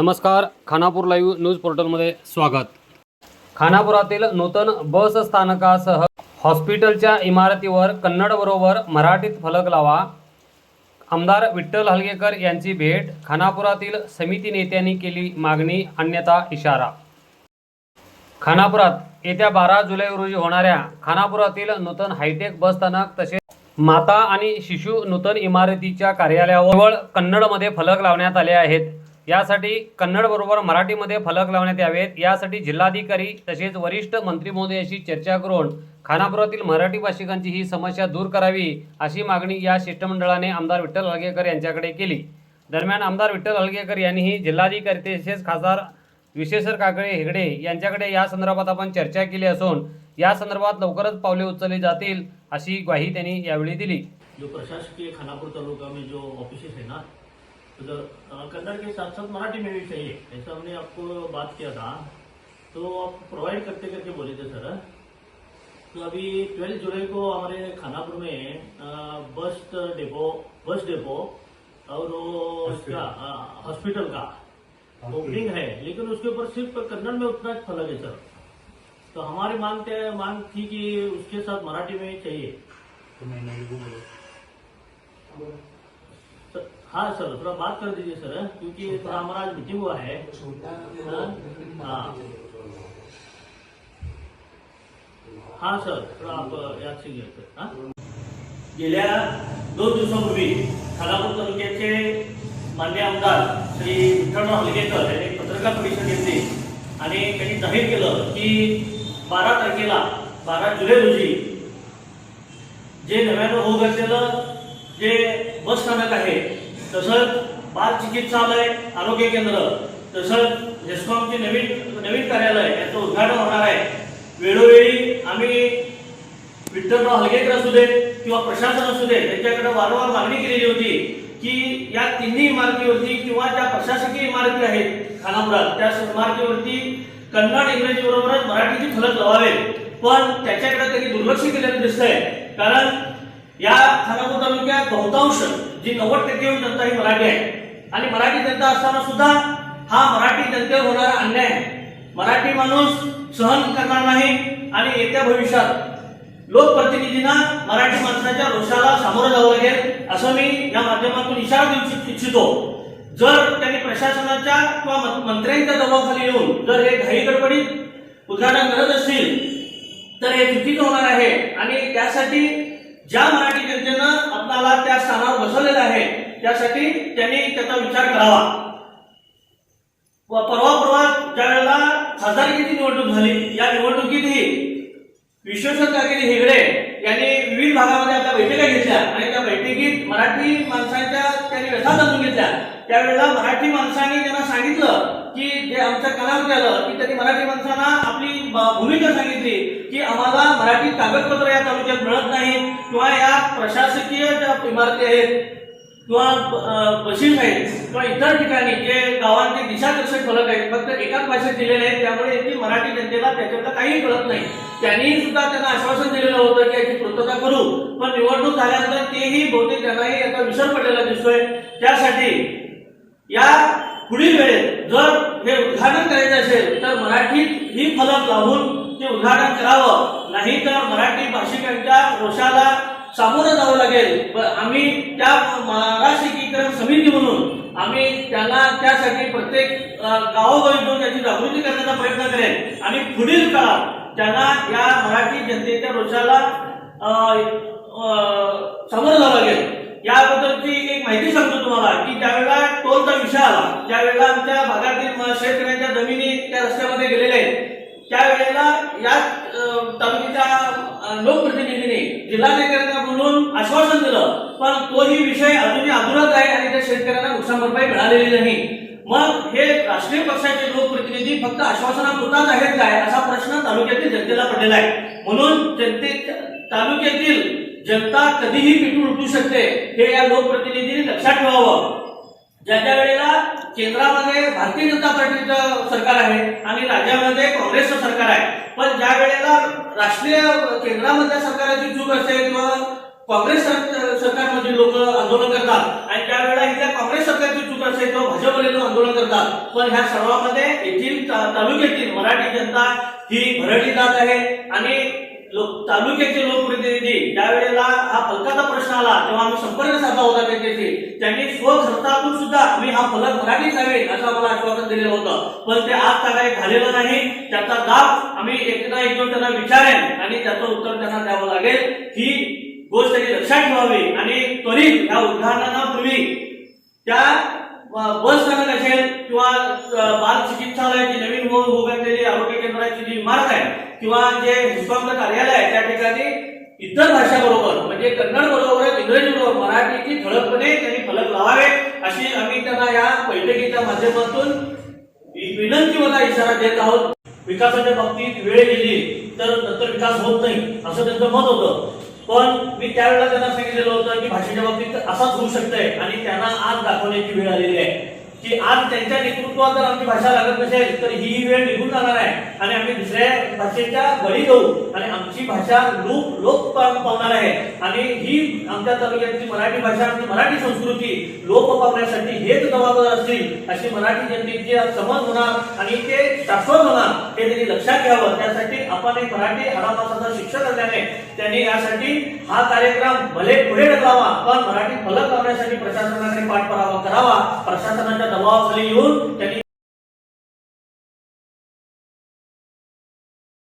नमस्कार Khanapur live news पोर्टलमध्ये स्वागत. खानापुरातील नूतन बस स्थानकासह हॉस्पिटलच्या इमारतीवर कन्नडबरोबर मराठीत फलक लावा. आमदार विठ्ठल हलगेकर यांची भेट. खानापुरातील समिती नेत्यांनी केली मागणी अन्यथा इशारा. खानापुरात येत्या बारा जुलै रोजी होणाऱ्या खानापुरातील नूतन हायटेक बस स्थानक तसेच माता आणि शिशु नूतन इमारतीच्या कार्यालयावर कन्नडमध्ये फलक लावण्यात आले आहेत. यासाठी कन्नड बरोबर मराठीमध्ये फलक लावण्यात यावेत. यासाठी जिल्हाधिकारी तसेच वरिष्ठ मंत्री महोदयाशी चर्चा करून खानापुरातील मराठी भाषिकांची ही समस्या दूर करावी अशी मागणी या शिष्टमंडळाने आमदार विठ्ठल हलगेकर यांच्याकडे केली. दरम्यान आमदार विठ्ठल हलगेकर यांनीही जिल्हाधिकारी तसेच खासदार विश्वेश्वर काकळे हेगडे यांच्याकडे या संदर्भात आपण चर्चा केली असून या संदर्भात लवकरच पावले उचलली जातील अशी ग्वाही त्यांनी यावेळी दिली. जो प्रशासकीय खानापूर तालुका में जो ऑफिसेस है ना अ, कन्नड़ के साथ साथ मराठी में भी चाहिए। ऐसा हमने आपको बात किया था। तो आप प्रोवाइड करते करके बोले थे सर तो अभी ट्वेल्थ जुलाई को हमारे खानापुर में बस डेपो बस डेपो और उसका हॉस्पिटल का ओपनिंग है। लेकिन उसके ऊपर सिर्फ़ कन्नड़ में उतना फलक है सर तो हमारी मांगते मांग थी कि उसके साथ मराठी में चाहिए। सर, हाँ सर थोड़ा बात कर दीजिए सर क्योंकि थोड़ा हमारा आज मीटिंग हुआ है हाँ? हाँ सर थोड़ा आप याद से गेल्या दोन दिवसापूर्वी खालापूर तालुक्याचे मान्य आमदार श्री विठ्ठलराव हलगेकर यांनी पत्रकार परिषद घेतली आणि त्यांनी जाहीर केलं की बारा तारखेला बारा जुलै रोजी जे नव्यानं होत असलेलं जे बस स्थानक आहे तसंच बाल चिकित्सालय आरोग्य केंद्र. तसंच हेस्कॉमचे नवीन नवीन कार्यालय याचं उद्घाटन होणार आहे. वेळोवेळी आम्ही विठ्ठलराव हलगेकर असू दे किंवा प्रशासन असू दे त्यांच्याकडे वारंवार मागणी केलेली होती की या तिन्ही इमारतीवरती किंवा ज्या प्रशासकीय इमारती आहेत खानापुरात त्या इमारतीवरती कन्नड इंग्रजी बरोबरच मराठीचे फलक लावावे पण त्याच्याकडे त्यांनी दुर्लक्ष केलेलं दिसतंय. कारण या खानापूर तालुक्यात बहुतांश जी नव्वद टक्के जनता ही मराठी आहे. आणि मराठी जनता असताना सुद्धा हा मराठी जनतेवर होणारा अन्याय. आहे मराठी माणूस सहन करणार नाही आणि येत्या भविष्यात लोकप्रतिनिधींना मराठी माणसाच्या रोषाला सामोरं जावं लागेल असं मी या माध्यमातून इशारा देऊ इच्छितो. जर त्यांनी प्रशासनाच्या किंवा मंत्र्यांच्या दबावाखाली येऊन जर हे घाई गडबडीत उद्घाटन करत असतील तर हे चुकीचं होणार आहे. आणि त्यासाठी ज्या मराठी जनतेनं आपल्याला त्या स्थानावर बसवलेलं आहे त्यासाठी त्यांनी त्याचा विचार करावा. व परवा परवा ज्या वेळेला खासदारकीची निवडणूक झाली या निवडणुकीतही विश्वेश्वर कागिरी हेगडे यांनी विविध भागामध्ये आता बैठका घेतल्या आणि त्या बैठकीत मराठी माणसांच्या त्यांनी व्यथा जाणून घेतल्या. त्यावेळेला मराठी माणसांनी त्यांना सांगितलं की जे आमचं कानावर आलं की त्यांनी मराठी माणसांना आपली भूमिका सांगितली की आम्हाला मराठी कागदपत्र या तालुक्यात मिळत नाही किंवा या प्रशासकीय ज्या इमारती आहेत किंवा अ, बशीस आहेत किंवा इतर ठिकाणी जे गावांचे दिशादर्शक फलक आहेत फक्त एकाच भाषेत दिलेले आहेत त्यामुळे येथील मराठी जनतेला त्याच्यातलं काही कळत नाही. त्यांनी सुद्धा त्यांना आश्वासन दिलेलं होतं की याची पूर्तता करू पण निवडणूक झाल्यानंतर तेही बहुतेक त्यांनाही याचा विसर पडलेला दिसतोय. त्यासाठी या पुढील वेळेत जर हे उद्घाटन करायचं असेल तर मराठीत ही फलक लावून ते उद्घाटन करावं. नाही तर मराठी भाषिकांच्या रोषाला सामोरं जावं लागेल. ब- आम्ही त्या महाराष्ट्र एकीकरण समिती म्हणून आम्ही त्यांना त्यासाठी प्रत्येक गावोगावी जाऊन त्याची जागृती करण्याचा प्रयत्न करेल आणि पुढील काळात त्यांना या मराठी जनतेच्या रोषाला सामोरं जावं लागेल. याबद्दलची एक माहिती सांगतो तुम्हाला की ज्यावेळेला टोलचा विषय आला त्यावेळेला आमच्या भागातील शेतकऱ्यांच्या जमिनी त्या रस्त्यामध्ये गेलेल्या आहेत त्यावेळेला या तालुक्याच्या लोकप्रतिनिधीने जिल्हाधिकाऱ्यांना बोलून आश्वासन दिलं पण तोही विषय अजूनही अधुराच आहे आणि त्या शेतकऱ्यांना नुकसान भरपाई मिळालेली नाही. मग हे राष्ट्रीय पक्षाचे लोकप्रतिनिधी फक्त आश्वासनापुरताच आहेत काय असा प्रश्न तालुक्यातील जनतेला पडलेला आहे. म्हणून जनते तालुक्यातील जनता कधीही पिटून उठू शकते हे या लोकप्रतिनिधींनी लक्षात ठेवावं. ज्या ज्या वेळेला केंद्रामध्ये भारतीय जनता पार्टीचं सरकार आहे आणि राज्यामध्ये काँग्रेसचं सरकार आहे पण ज्या वेळेला राष्ट्रीय केंद्रामधल्या सरकाराची चूक असेल किंवा काँग्रेस सरकारमधील लोक आंदोलन करतात आणि त्यावेळेला इथल्या काँग्रेस सरकारची चूक असेल किंवा भाजपमध्ये लोक आंदोलन करतात पण ह्या सर्वांमध्ये येथील तालुक्यातील मराठी जनता ही भरडली जात आहे आणि लोक तालुक्याचे लोकप्रतिनिधी ज्यावेळेला हा फलकाचा प्रश्न आला. तेव्हा आम्ही संपर्क साधला होता त्यांच्याशी. त्यांनी स्वखर्चातून सुद्धा मी हा फलक मराठीत जावे असं आम्हाला आश्वासन दिलेलं होतं. पण ते आज काय झालेलं नाही. त्याचा दाब आम्ही एकदा एक दोन त्यांना विचारेन आणि त्याचं उत्तर त्यांना द्यावं लागेल. ही गोष्ट त्यांनी लक्षात ठेवावी. आणि त्वरित या उद्घाटनापूर्वी त्या अ, बस स्थानक असेल किंवा बाल चिकित्सालयाची नवीन होऊन उघडलेली आरोग्य केंद्राची जी इमारत आहे किंवा जे निष्कामचं कार्यालय आहे त्या ठिकाणी इतर भाषाबरोबर म्हणजे कन्नड बरोबर इंग्रजी बरोबर मराठीची ठळकपणे त्यांनी फलक लावावे अशी आम्ही त्यांना या बैठकीच्या माध्यमातून विनंती विनंतीवाला इशारा देत आहोत. विकासाच्या बाबतीत वेळ गेली तर नंतर विकास होत नाही असं त्यांचं मत होतं. पण मी त्यावेळेला त्यांना सांगितलेलं होतं की भाषेच्या बाबतीत असाच होऊ शकतंय आणि त्यांना आज दाखवण्याची वेळ आलेली आहे. की आज त्यांच्या नेतृत्वात जर आमची भाषा लागत नसेल तर ही वेळ निघून जाणार आहे. आणि आम्ही दुसऱ्या भाषेच्या बळी जाऊ. आणि आमची भाषा लोक लोप पावणार आहे. आणि ही आमच्या तालुक्यातली मराठी भाषा आणि मराठी संस्कृती लोप पावण्यासाठी हेच जबाबदार असतील अशी मराठी जनतेची समज होणार आणि ते शाश्वत होणार हे त्यांनी लक्षात घ्यावं. त्यासाठी आपण एक मराठी हाडामासाचा शिक्षक असल्याने त्यांनी यासाठी हा कार्यक्रम भले पुढे ढकलावा पण मराठी फलक लावण्यासाठी प्रशासनाने पाठपुरावा करावा प्रशासनाच्या दबावाखाली येऊन त्यांनी